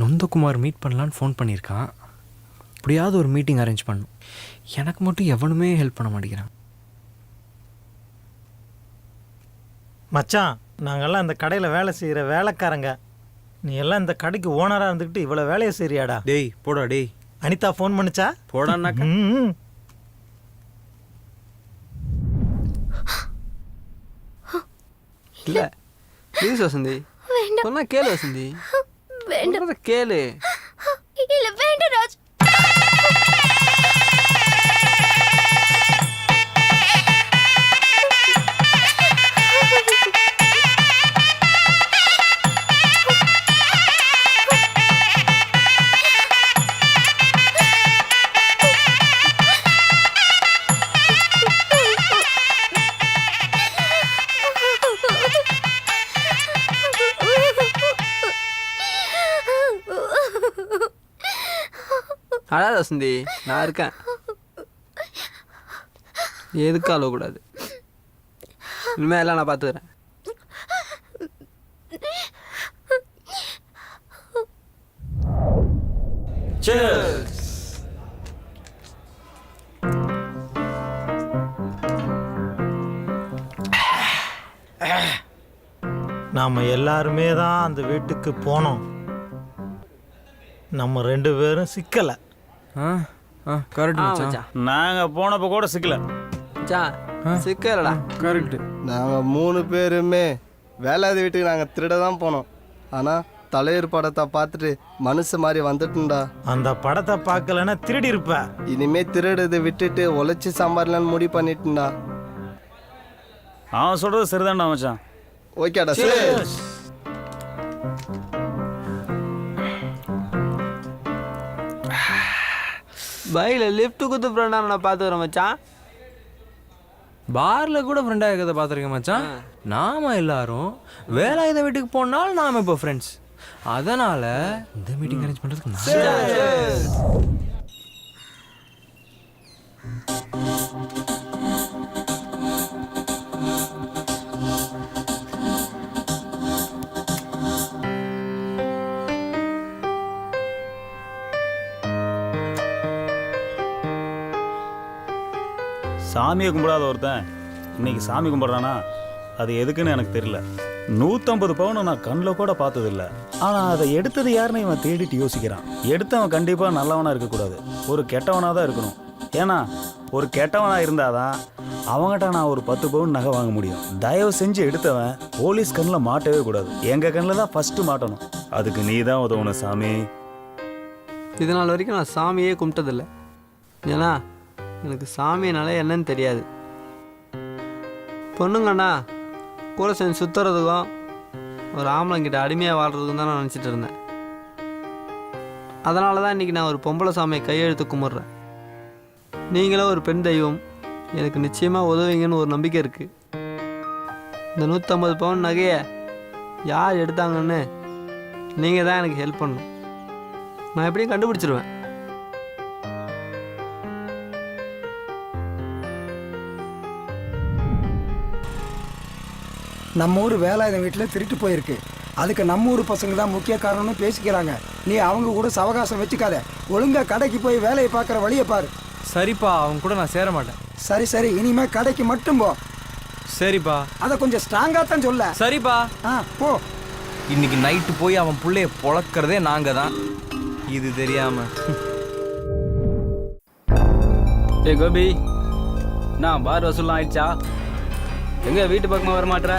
நொந்தகுமார் meet பண்ணலான்னு phone பண்ணியிருக்கான் எப்படியாவது ஒரு மீட்டிங் அரேஞ்ச் பண்ணும் எனக்கு மட்டும் எவனுமே ஹெல்ப் பண்ண மாட்டேங்கிறான். மச்சான் நாங்கெல்லாம் இந்த கடையில் வேலை செய்கிற வேலைக்காரங்க. நீ எல்லாம் இந்த கடைக்கு ஓனராக இருந்துக்கிட்டு இவ்வளோ வேலையை செய்றியாடா டேய் போடா டேய். அனிதா ஃபோன் பண்ணுச்சா? போடான்னாக்கா? ம் இல்ல. ப்ளீஸ் வசந்தி. சொன்னா கேளு வசந்தி. வேண்டாம். கேளு. இல்ல வேண்டாம் ராஜ். அழாத வசந்தி நான் இருக்கேன். எதுக்கு அழக்கூடாது இனிமேல் எல்லாம் நான் பார்த்துக்கிறேன். நாம் எல்லாருமே தான் அந்த வீட்டுக்கு போனோம். நம்ம ரெண்டு பேரும் சிக்கலை. ஆ? ஆ கரெக்ட் மச்சான். போனப்போ கூட சிக்கல. மச்சான் சிக்கலடா. கரெக்ட் நாங்கள் மூணு பேருமே வேலாதி வீட்டுக்கு நாங்கள் திருட தான் போனோம். ஆனால் தலைவர் படத்தை பார்த்துட்டு மனுஷ மாதிரி வந்துட்டுண்டா அந்த படத்தை பார்க்கலன்னா திருடி இருப்ப. இனிமே திருடுறது விட்டுட்டு உழைச்சி சம்பாரிலான்னு முடிவு பண்ணிட்டுண்டா அவன் சொல்கிறது சரிதான்டா மச்சான். ஓகேடா சரி. பையில லிஃப்ட் குத்து ஃப்ரெண்டா நான் பார்த்துக்கிறேன் மச்சான். பார்ல கூட ஃப்ரெண்டாக இருக்கிறத பார்த்துருக்கேன் மச்சான். நாம எல்லாரும் வேலாயுத வீட்டுக்கு போனால் நாம இப்போ ஃப்ரெண்ட்ஸ் அதனால இந்த மீட்டிங் அரேஞ்ச் பண்ணுறதுக்கு சாமியை கும்பிடாத ஒருத்தன் இன்னைக்கு சாமி கும்பிட்றானா? அது எதுக்குன்னு எனக்கு தெரியல. நூற்றம்பது பவுனை நான் கண்ணில் கூட பார்த்ததில்ல. ஆனால் அதை எடுத்தது யாருன்னு இவன் தேடிட்டு யோசிக்கிறான். எடுத்தவன் கண்டிப்பாக நல்லவனாக இருக்கக்கூடாது. ஒரு கெட்டவனாக தான் இருக்கணும். ஏன்னா ஒரு கெட்டவனாக இருந்தாதான் அவங்ககிட்ட நான் ஒரு பத்து பவுன் நகை வாங்க முடியும். தயவு செஞ்சு எடுத்தவன் போலீஸ் கண்ணில் மாட்டவே கூடாது. எங்கள் கண்ணில் தான் ஃபஸ்ட்டு மாட்டணும். அதுக்கு நீ தான் உதவணும் சாமி. இது நாள் வரைக்கும் நான் சாமியே கும்பிட்டதில்லை. ஏன்னா எனக்கு சாமினால என்னன்னு தெரியாது. பொண்ணுங்கண்ணா கூட சேர்ந்து சுற்றுறதுக்கும் ஒரு ஆம்பளைங்கிட்ட அடிமையாக வாழ்கிறதுக்கும் தான் நான் நினச்சிட்டு இருந்தேன். அதனால தான் இன்றைக்கி நான் ஒரு பொம்பளை சாமியை கையெழுத்து கும்பிட்றேன். நீங்களும் ஒரு பெண் தெய்வம் எனக்கு நிச்சயமாக உதவிங்கன்னு ஒரு நம்பிக்கை இருக்குது இந்த நூற்றம்பது பவுன் நகையை யார் எடுத்தாங்கன்னு நீங்கள் தான் எனக்கு ஹெல்ப் பண்ணணும். நான் எப்படியும் கண்டுபிடிச்சிருவேன். நம்ம ஊர் வேலாயுதம் வீட்டில் திருட்டு போயிருக்கு. அதுக்கு நம்ம ஊர் பசங்க தான் முக்கிய காரணம்னு பேசிக்கிறாங்க. நீ அவங்க கூட சவகாசம் வச்சுக்காத. ஒழுங்கா கடைக்கு போய் வேலையை பார்க்குற வழியை பாரு. சரிப்பா அவன் கூட நான் சேர மாட்டேன். சரி சரி இனிமே கடைக்கு மட்டும் போ. சரிப்பா. அதை கொஞ்சம் ஸ்ட்ராங்காக தான் சொல்ல. சரிப்பா. ஆ போ. இன்னைக்கு நைட்டு போய் அவன் புள்ளைய பொழக்கிறதே நாங்க தான். இது தெரியாம. ஏ கோபி நான் பார் வசூல்லாம் ஆயிடுச்சா? எங்க வீட்டு பக்கமா வர மாட்டேற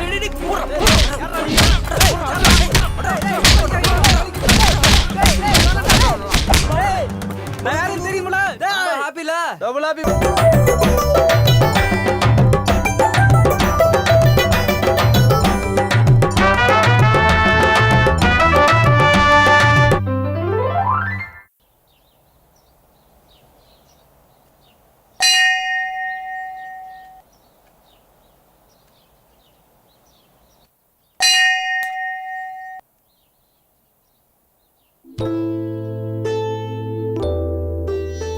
டபுள் ஹாப்பி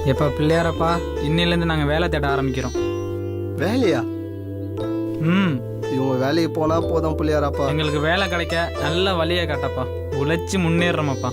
எப்பா பிள்ளையாரப்பா இன்னிலேருந்து நாங்கள் வேலை தேட ஆரம்பிக்கிறோம். வேலையா? ம். இவங்க வேலைக்கு போனால் போதும் பிள்ளையாராப்பா. எங்களுக்கு வேலை கிடைக்க நல்ல வழியை காட்டப்பா. உழைச்சி முன்னேறோமப்பா